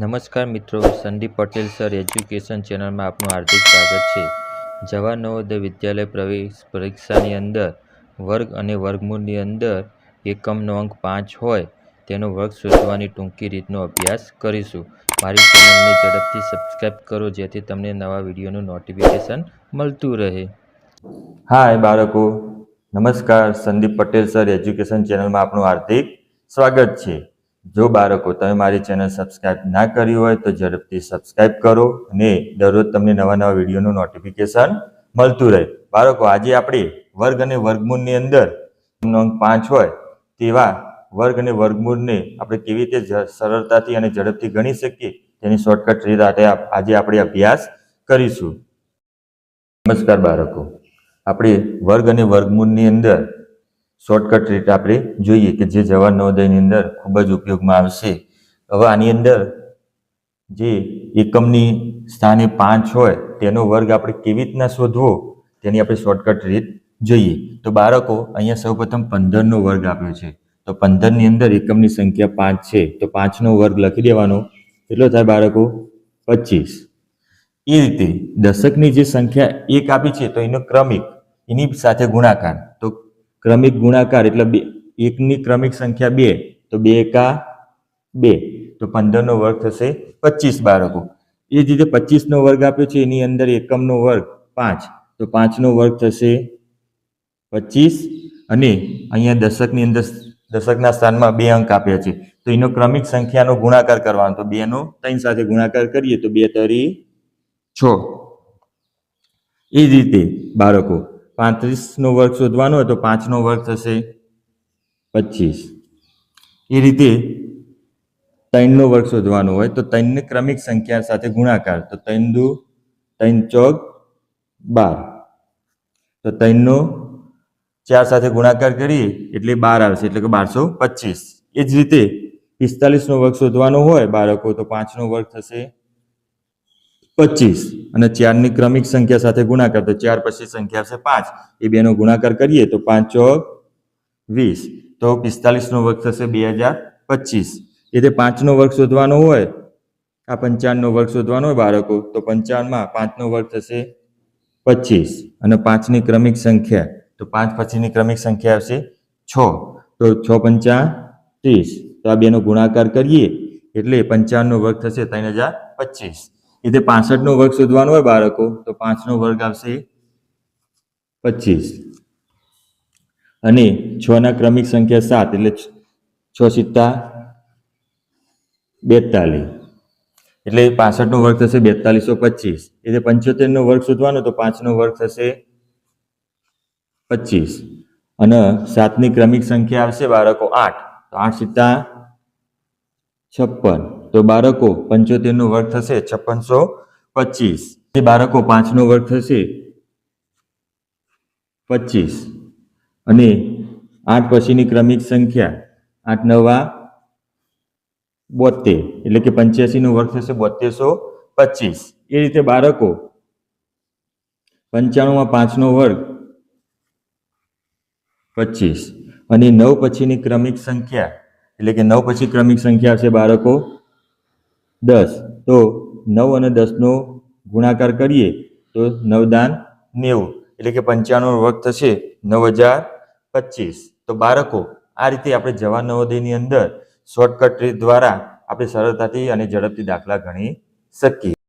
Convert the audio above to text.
નમસ્કાર મિત્રો, Sandeep Patel sir education ચેનલમાં આપનું હાર્દિક સ્વાગત છે. જવા નવોદય વિદ્યાલય પ્રવેશ પરીક્ષાની અંદર વર્ગ અને વર્ગમૂળની અંદર એકમનો અંક પાંચ હોય તેનો વર્ગ શોધવાની ટૂંકી રીતનો અભ્યાસ કરીશું. મારી ચેનલને ઝડપથી સબસ્ક્રાઈબ કરો, જેથી તમને નવા વિડીયોનું નોટિફિકેશન મળતું રહે. હાય બાળકો, નમસ્કાર. સંદીપ પટેલ સર એજ્યુકેશન ચેનલમાં આપનું હાર્દિક સ્વાગત છે. જો બાળકો તમે મારી ચેનલ સબસ્ક્રાઇબ ના કરી હોય તો ઝડપથી સબસ્ક્રાઇબ કરો અને દરરોજ તમને નવા નવા વિડીયોનું નોટિફિકેશન મળતું રહે. બાળકો, આજે આપણે વર્ગ અને વર્ગમૂળની અંદર અંક પાંચ હોય તેવા વર્ગ અને વર્ગમૂળને આપણે કેવી રીતે સરળતાથી અને ઝડપથી ગણી શકીએ તેની શોર્ટકટ રીત આજે આપણે અભ્યાસ કરીશું. નમસ્કાર બાળકો. આપણે વર્ગ અને વર્ગમૂળની અંદર શોર્ટકટ રીત આપણે જોઈએ કે જે જવાહર નવોદયની અંદર ખૂબ જ ઉપયોગમાં આવશે. હવે આની અંદર જે એકમની સ્થાને પાંચ હોય, તેનો વર્ગ આપણે કેવી રીતના શોધવો, તેની આપણે શોર્ટકટ રીત જોઈએ. તો બાળકો, અહીંયા સૌપ્રથમ પંદરનો વર્ગ આપ્યો છે. તો પંદરની અંદર એકમની સંખ્યા પાંચ છે. તો પાંચનો વર્ગ લખી દેવાનો. કેટલો થાય બાળકો? પચીસ. એ રીતે દશકની જે સંખ્યા એક આપી છે, તો એનો ક્રમિક, એની સાથે ગુણાકાર. તો ક્રમિક ગુણાકાર એટલે બે, એકની ક્રમિક સંખ્યા બે, તો બે એકા બે, તો પંદરનો વર્ગ થશે પચીસ બાળકો. એ જ રીતે પચીસનો વર્ગ આપ્યો છે, એની અંદર એકમનો વર્ગ પાંચ, તો પાંચનો વર્ગ થશે પચીસ, અને અહીંયા દશકની અંદર, દશકના સ્થાનમાં બે અંક આપ્યા છે. તો એનો ક્રમિક સંખ્યાનો ગુણાકાર કરવાનો, તો બેનો ત્રણ સાથે ગુણાકાર કરીએ, તો બે તરી છ. એ જ રીતે બાળકો પાંત્રીસનો વર્ગ શોધવાનો હોય તો પાંચનો વર્ગ થશે પચીસ. એ રીતે ત્રણનો વર્ગ શોધવાનો હોય તો ત્રણની ક્રમિક સંખ્યા સાથે ગુણાકાર. તો ત્રણ દુ, ત્રણ ચોક, બાર. તો ત્રણનો ચાર સાથે ગુણાકાર કરીએ એટલે બાર આવશે, એટલે કે બારસો પચીસ. એ જ રીતે પિસ્તાલીસનો વર્ગ શોધવાનો હોય બાળકો, તો પાંચનો વર્ગ થશે પચીસ. અને ચારની ક્રમિક સંખ્યા સાથે ગુણાકાર, તો ચાર પછી સંખ્યા છે પાંચ. એ બેનો ગુણાકાર કરીએ તો પાંચ ચોક વીસ. તો પિસ્તાલીસનો વર્ગ થશે બે હજાર પચીસ. એ રીતે પાંચનો વર્ગ શોધવાનો હોય, આ પંચાવનનો વર્ગ શોધવાનો હોય બાળકો, તો પંચાવનમાં પાંચનો વર્ગ થશે પચીસ. અને પાંચની ક્રમિક સંખ્યા, તો પાંચ પછીની ક્રમિક સંખ્યા આવશે છ. તો છ પંચા ત્રીસ. તો આ બેનો ગુણાકાર કરીએ, એટલે પંચાવનનો વર્ગ થશે ત્રણ હજાર પચીસ. એ રીતે પાસઠનો વર્ગ શોધવાનો હોય બાળકો, તો પાંચનો વર્ગ આવશે પચીસ. અને છ ના ક્રમિક સંખ્યા સાત, એટલે છ સિત્તા બેતાલીસ. એટલે પાસઠનો વર્ગ થશે બેતાલીસો પચીસ. એટલે પંચોતેરનો વર્ગ શોધવાનો, તો પાંચનો વર્ગ થશે પચીસ. અને સાતની ક્રમિક સંખ્યા આવશે બાળકો આઠ. તો આઠ સિત્તા છપ્પન. તો બાળકો, પંચોતેરનો વર્ગ થશે છપ્પનસો પચીસ. બાળકો, પાંચનો વર્ગ થશે પચીસ. અને આઠ પછીની ક્રમિક સંખ્યા, આઠ, નવા બોતેર એટલે કે પંચ્યાસીનો વર્ગ થશે બોતેરસો પચીસ. એ રીતે બાળકો, પંચાણુંમાં પાંચનો વર્ગ પચીસ. અને નવ પછીની ક્રમિક સંખ્યા, એટલે કે નવ પછી ક્રમિક સંખ્યા છે બાળકો દસ. તો નવ અને દસનો ગુણાકાર કરીએ તો નવદાન નેવું. એટલે કે પંચાણું વર્ગ થશે નવ હજાર પચીસ. તો બાળકો, આ રીતે આપણે જવાન નવોદયની અંદર શોર્ટકટ દ્વારા આપણે સરળતાથી અને ઝડપથી દાખલા ગણી શકીએ.